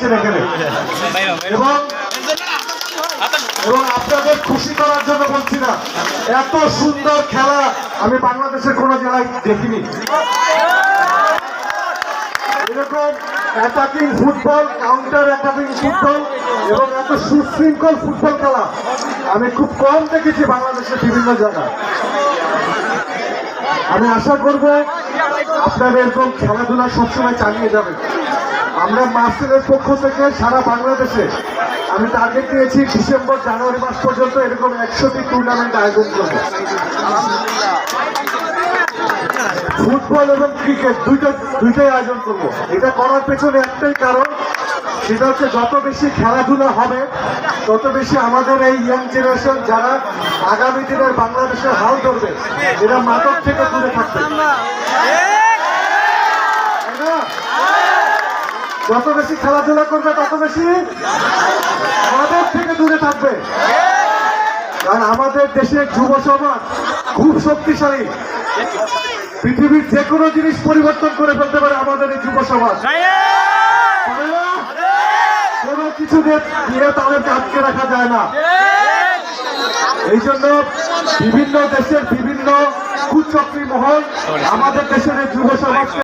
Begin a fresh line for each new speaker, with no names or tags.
দেখছেন এখানে। এবং এবং আপনাদের খুশি করার জন্য বলছি না। এত সুন্দর খেলা আমি বাংলাদেশের কোন জেলায় দেখিনি। এরকম attacking football counter attacking football এবং এত সুশৃঙ্খল ফুটবল খেলা আমি খুব কম দেখেছি বাংলাদেশের বিভিন্ন জায়গায়। আমি আশা করব আপনারা এরকম খেলাধুলা সবসময় চালিয়ে যাবেন। আমরা মার্সেলের পক্ষ থেকে সারা বাংলাদেশে আমি টার্গেট দিয়েছি ডিসেম্বর জানুয়ারি মাস পর্যন্ত এরকম একশোটি টুর্নামেন্ট আয়োজন করব। ফুটবল এবং ক্রিকেট দুইটা দুইটাই আয়োজন করব। এটা করার পেছনে একটাই কারণ সেটা হচ্ছে যত বেশি খেলাধুলা হবে তত বেশি আমাদের এই ইয়াং জেনারেশন যারা আগামী দিনের বাংলাদেশের হাল ধরবে এরা মাদক থেকে দূরে থাকবে? যত বেশি খেলাধুলা করবে, তত বেশি মাদক থেকে দূরে থাকবে। কারণ আমাদের দেশের যুব সমাজ খুব শক্তিশালী। পৃথিবীর যে কোনো জিনিস পরিবর্তন করে ফেলতে পারে আমাদের এই যুব সমাজ। কোনো কিছু দিয়ে তাদেরকে আটকে রাখা যায় না। এই জন্য বিভিন্ন দেশের বিভিন্ন কুচক্রী মহল আমাদের দেশের যুব সমাজকে